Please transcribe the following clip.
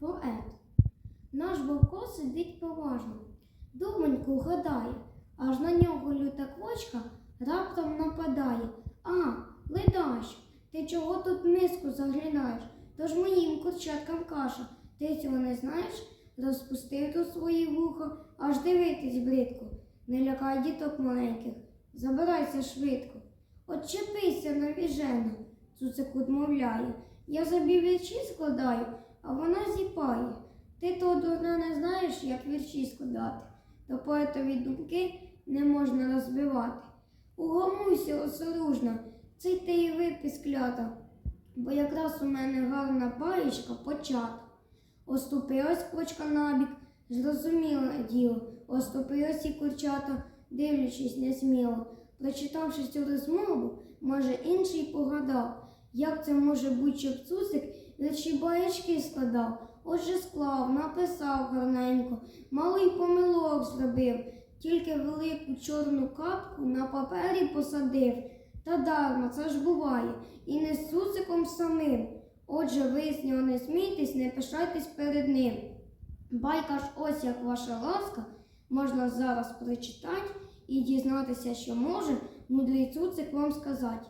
Поет. Наш Вовко сидить поважно, думоньку гадає, аж на нього люта квочка раптом нападає. А, ледащ, ти чого тут миску заглядаєш? Тож моїм курчаткам каша. Ти цього не знаєш? Розпустив тут свої вуха, аж дивитись бридко. Не лякай діток маленьких, забирайся швидко. Отчепися навіжено, цуцик відмовляє. Я собі вірші складаю, а вона зіпає. Ти то дурна не знаєш, як вірші складати, то поетові думки не можна розбивати. Угомуйся, осоружна, цей ти і випис клята, бо якраз у мене гарна баєчка почата. Оступилась квочка набік, зрозуміла діло, оступилась і курчата, дивлячись несміло. Прочитавши цю розмову, може інший погадав, як це може бути, щоб цуцик вірші баєчки складав. Отже склав, написав гарненько, малий помилок зробив, тільки велику чорну капку на папері посадив. Та дарма, це ж буває, і не з цуциком самим. Отже, ви не смійтесь, не пишайтесь перед ним. Байка ж ось як ваша ласка, можна зараз прочитати і дізнатися, що може мудрий цуцик вам сказати.